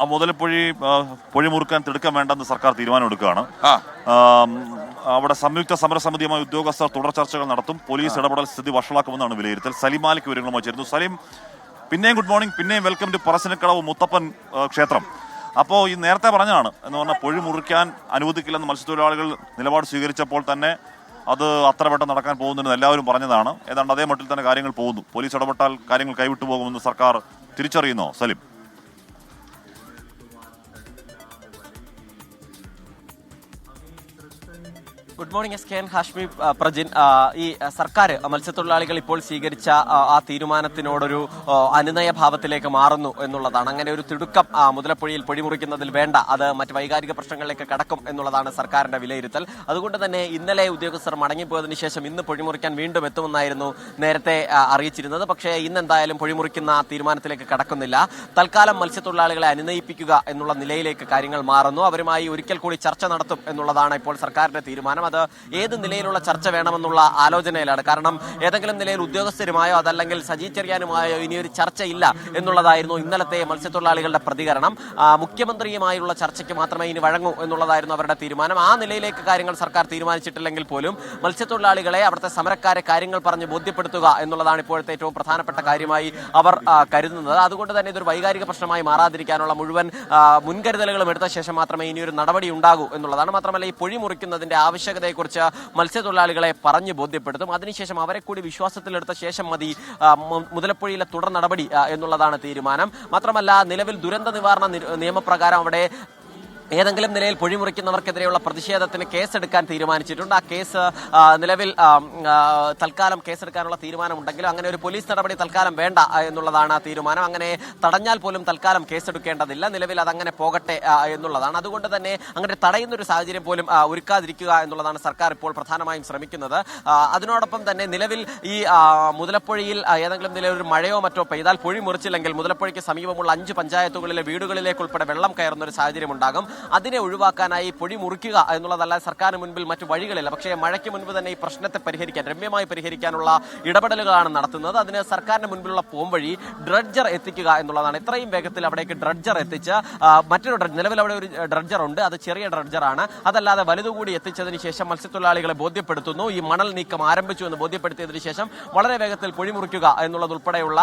ആ മുതലപ്പൊഴി പുഴി മുറുക്കാൻ തിടുക്കം വേണ്ടെന്ന് സർക്കാർ തീരുമാനമെടുക്കുകയാണ്. അവിടെ സംയുക്ത സമരസമിതിയുമായി ഉദ്യോഗസ്ഥർ തുടർ ചർച്ചകൾ നടത്തും. പോലീസ് ഇടപെടൽ സ്ഥിതി വഷളാക്കുമെന്നാണ് വിലയിരുത്തൽ. സലീം മാലിക് വിവരങ്ങളുമായി ചേരുന്നു. സലീം പിന്നെയും ഗുഡ് മോർണിംഗ് പിന്നെയും വെൽക്കം ടു പറശ്ശിനിക്കടവ് മുത്തപ്പൻ ക്ഷേത്രം. അപ്പോൾ ഈ നേരത്തെ പറഞ്ഞതാണ് എന്ന് പറഞ്ഞാൽ പൊഴി മുറിക്കാൻ അനുവദിക്കില്ലെന്ന് മത്സ്യത്തൊഴിലാളികൾ നിലപാട് സ്വീകരിച്ചപ്പോൾ തന്നെ അത് അത്ര പെട്ടെന്ന് നടക്കാൻ പോകുന്നുണ്ടെന്ന് എല്ലാവരും പറഞ്ഞതാണ്. ഏതാണ്ട് അതേ മട്ടിൽ തന്നെ കാര്യങ്ങൾ പോകുന്നു. പോലീസ് ഇടപെട്ടാൽ കാര്യങ്ങൾ കൈവിട്ടു പോകുമെന്ന് സർക്കാർ തിരിച്ചറിയുന്നോ Saleem. Good morning S K N Hashmi Prajin ഈ സർക്കാർ ആ, മത്സ്യത്തൊഴിലാളികൾ ഇപ്പോൾ സ്വീകരിച്ച ആ, ആ തീരുമാനത്തിനോടൊരു അനുനയ ഭാവത്തിലേക്ക് മാറുന്നു എന്നുള്ളതാണ്. അങ്ങനെ ഒരു തിടുക്കം മുതലപ്പുഴയിൽ പൊഴിമുറിക്കുന്നതിൽ വേണ്ട. അത് മറ്റ് വൈകാരിക പ്രശ്നങ്ങളിലേക്ക് കടക്കും എന്നുള്ളതാണ് സർക്കാരിന്റെ വിലയിരുത്തൽ. അതുകൊണ്ട് തന്നെ ഇന്നലെ ഉദ്യോഗസ്ഥർ മടങ്ങിപ്പോയതിനു ശേഷം ഇന്ന് പൊഴിമുറിക്കാൻ വീണ്ടും എത്തുമെന്നായിരുന്നു നേരത്തെ അറിയിച്ചിരുന്നത്. പക്ഷേ ഇന്ന് എന്തായാലും പൊഴിമുറിക്കുന്ന തീരുമാനത്തിലേക്ക് കടക്കുന്നില്ല. തൽക്കാലം മത്സ്യത്തൊഴിലാളികളെ അനുനയിപ്പിക്കുക എന്നുള്ള നിലയിലേക്ക് കാര്യങ്ങൾ മാറുന്നു. അവരുമായി ഒരിക്കൽ കൂടി ചർച്ച നടത്തും എന്നുള്ളതാണ് ഇപ്പോൾ സർക്കാരിന്റെ തീരുമാനം. അത് ഏത് നിലയിലുള്ള ചർച്ച വേണമെന്നുള്ള ആലോചനയിലാണ്. കാരണം ഏതെങ്കിലും നിലയിൽ ഉദ്യോഗസ്ഥരുമായോ അതല്ലെങ്കിൽ സജി ചെറിയാനുമായോ ഇനിയൊരു ചർച്ചയില്ല എന്നുള്ളതായിരുന്നു ഇന്നലത്തെ മത്സ്യത്തൊഴിലാളികളുടെ പ്രതികരണം. മുഖ്യമന്ത്രിയുമായുള്ള ചർച്ചയ്ക്ക് മാത്രമേ ഇനി വഴങ്ങൂ എന്നുള്ളതായിരുന്നു അവരുടെ തീരുമാനം. ആ നിലയിലേക്ക് കാര്യങ്ങൾ സർക്കാർ തീരുമാനിച്ചിട്ടില്ലെങ്കിൽ പോലും മത്സ്യത്തൊഴിലാളികളെ അവിടുത്തെ സമരക്കാരെ കാര്യങ്ങൾ പറഞ്ഞ് ബോധ്യപ്പെടുത്തുക എന്നുള്ളതാണ് ഇപ്പോഴത്തെ ഏറ്റവും പ്രധാനപ്പെട്ട കാര്യമായി അവർ കരുതുന്നത്. അതുകൊണ്ട് തന്നെ ഇതൊരു വൈകാരിക പ്രശ്നമായി മാറാതിരിക്കാനുള്ള മുഴുവൻ മുൻകരുതലുകളും എടുത്ത ശേഷം മാത്രമേ ഇനിയൊരു നടപടി ഉണ്ടാകൂ എന്നുള്ളതാണ്. മാത്രമല്ല ഈ പൊഴി മുറിക്കുന്നതിന്റെ ആവശ്യകതയെക്കുറിച്ച് മത്സ്യത്തൊഴിലാളികളെ പറഞ്ഞ് ബോധ്യപ്പെടുത്തും. അതിനുശേഷം അവരെ കൂടി വിശ്വാസത്തിലെടുത്ത ശേഷം മതി മുതലപ്പുഴയിലെ തുടർ നടപടി എന്നുള്ളതാണ് തീരുമാനം. മാത്രമല്ല നിലവിൽ ദുരന്ത നിവാരണ നിയമപ്രകാരം അവിടെ ഏതെങ്കിലും നിലയിൽ പൊഴിമുറിക്കുന്നവർക്കെതിരെയുള്ള പ്രതിഷേധത്തിന് കേസെടുക്കാൻ തീരുമാനിച്ചിട്ടുണ്ട്. ആ കേസ് നിലവിൽ തൽക്കാലം കേസെടുക്കാനുള്ള തീരുമാനമുണ്ടെങ്കിലും അങ്ങനെ ഒരു പോലീസ് നടപടി തൽക്കാലം വേണ്ട എന്നുള്ളതാണ് തീരുമാനം. അങ്ങനെ തടഞ്ഞാൽ പോലും തൽക്കാലം കേസെടുക്കേണ്ടതില്ല. നിലവിൽ അതങ്ങനെ പോകട്ടെ എന്നുള്ളതാണ്. അതുകൊണ്ട് തന്നെ അങ്ങനെ തടയുന്ന ഒരു സാഹചര്യം പോലും ഒരുക്കാതിരിക്കുക എന്നുള്ളതാണ് സർക്കാർ ഇപ്പോൾ പ്രധാനമായും ശ്രമിക്കുന്നത്. അതിനോടൊപ്പം തന്നെ നിലവിൽ ഈ മുതലപ്പുഴയിൽ ഏതെങ്കിലും നിലയിൽ ഒരു മഴയോ മറ്റോ പെയ്താൽ പൊഴി മുറിച്ചില്ലെങ്കിൽ മുതലപ്പുഴയ്ക്ക് സമീപമുള്ള അഞ്ച് പഞ്ചായത്തുകളിലെ വീടുകളിലേക്ക് ഉൾപ്പെടെ വെള്ളം കയറുന്ന ഒരു സാഹചര്യം ഉണ്ടാകും അതിനെ ഒഴിവാക്കാനായി പൊഴി മുറിക്കുക എന്നുള്ളതല്ല സർക്കാരിന് മുൻപിൽ മറ്റു വഴികളില്ല. പക്ഷേ മഴയ്ക്ക് മുൻപ് തന്നെ ഈ പ്രശ്നത്തെ പരിഹരിക്കാൻ രമ്യമായി പരിഹരിക്കാനുള്ള ഇടപെടലുകളാണ് നടത്തുന്നത്. അതിന് സർക്കാരിന് മുൻപിലുള്ള പോംവഴി ഡ്രഡ്ജർ എത്തിക്കുക എന്നുള്ളതാണ്. എത്രയും വേഗത്തിൽ അവിടേക്ക് ഡ്രഡ്ജർ എത്തിച്ച് മറ്റൊരു ഡ്രഡ്ജർ നിലവിൽ അവിടെ ഒരു ഡ്രഡ്ജർ ഉണ്ട്. അത് ചെറിയ ഡ്രഡ്ജറാണ്. അതല്ലാതെ വലുതുകൂടി എത്തിച്ചതിന് ശേഷം മത്സ്യത്തൊഴിലാളികളെ ബോധ്യപ്പെടുത്തുന്നു. ഈ മണൽ നീക്കം ആരംഭിച്ചു എന്ന് ബോധ്യപ്പെടുത്തിയതിനു ശേഷം വളരെ വേഗത്തിൽ പൊഴിമുറിക്കുക എന്നുള്ളതുൾപ്പെടെയുള്ള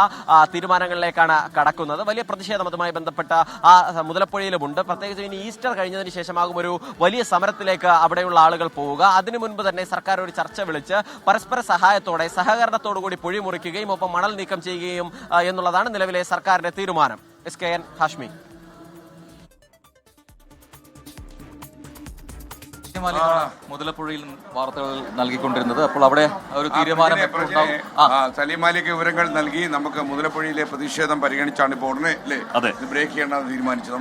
തീരുമാനങ്ങളിലേക്കാണ് കടക്കുന്നത്. വലിയ പ്രതിഷേധം അതുമായി ബന്ധപ്പെട്ട ആ മുതലപ്പുഴയിലുമുണ്ട്. പ്രത്യേകിച്ച് ഇനി ഈസ്റ്റർ കഴിഞ്ഞതിന് ശേഷമാകും ഒരു വലിയ സമരത്തിലേക്ക് അവിടെയുള്ള ആളുകൾ പോവുക. അതിനു മുൻപ് തന്നെ സർക്കാർ ഒരു ചർച്ച വിളിച്ച് പരസ്പര സഹായത്തോടെ സഹകരണത്തോടു കൂടി പൊഴി മുറിക്കുകയും ഒപ്പം മണൽ നീക്കം ചെയ്യുകയും എന്നുള്ളതാണ് നിലവിലെ സർക്കാരിന്റെ തീരുമാനം. എസ്. കെ. എൻ. ഹാഷ്മി. മുതലപ്പുഴയിൽ വാർത്തകൾ നൽകിക്കൊണ്ടിരുന്നത്. അപ്പോൾ അവിടെ ഒരു തീരുമാനം പിന്നെ എപ്പോൾ പ്രജിനെ, ഉണ്ടാകും? ആ. ആ, സലീം മാലിക് വിവരങ്ങൾ നൽകി നമുക്ക് മുതലപ്പുഴയിലെ പ്രതിഷേധം പരിഗണിച്ചാണ് ഇപ്പോൾ ഉടനെ. ബ്രേക്ക് ചെയ്യേണ്ടത് തീരുമാനിച്ചത്.